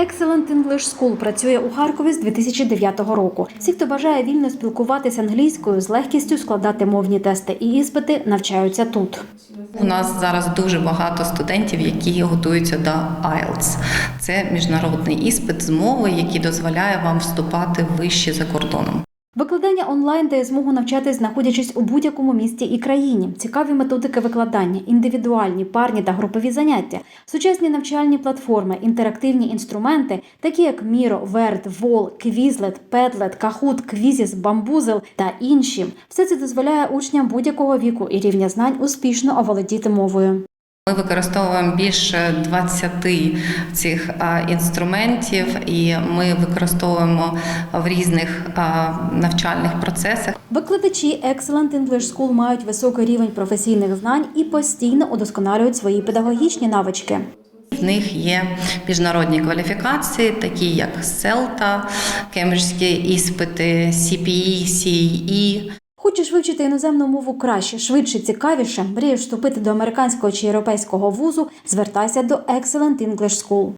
Excellent English School працює у Харкові з 2009 року. Всі, хто бажає вільно спілкуватися англійською, з легкістю складати мовні тести і іспити, навчаються тут. У нас зараз дуже багато студентів, які готуються до IELTS. Це міжнародний іспит з мови, який дозволяє вам вступати вище за кордоном. Викладання онлайн дає змогу навчатись, знаходячись у будь-якому місті і країні. Цікаві методики викладання, індивідуальні, парні та групові заняття, сучасні навчальні платформи, інтерактивні інструменти, такі як Miro, Word, Wall, Quizlet, Padlet, Kahoot, Quizzes, Bamboozle та інші. Все це дозволяє учням будь-якого віку і рівня знань успішно оволодіти мовою. Ми використовуємо більше 20 цих інструментів, і ми використовуємо в різних навчальних процесах. Викладачі Excellent English School мають високий рівень професійних знань і постійно удосконалюють свої педагогічні навички. В них є міжнародні кваліфікації, такі як CELTA, кембриджські іспити, E, CPE, CEE. Хочеш вивчити іноземну мову краще, швидше, цікавіше, мрієш вступити до американського чи європейського вузу, звертайся до Excellent English School.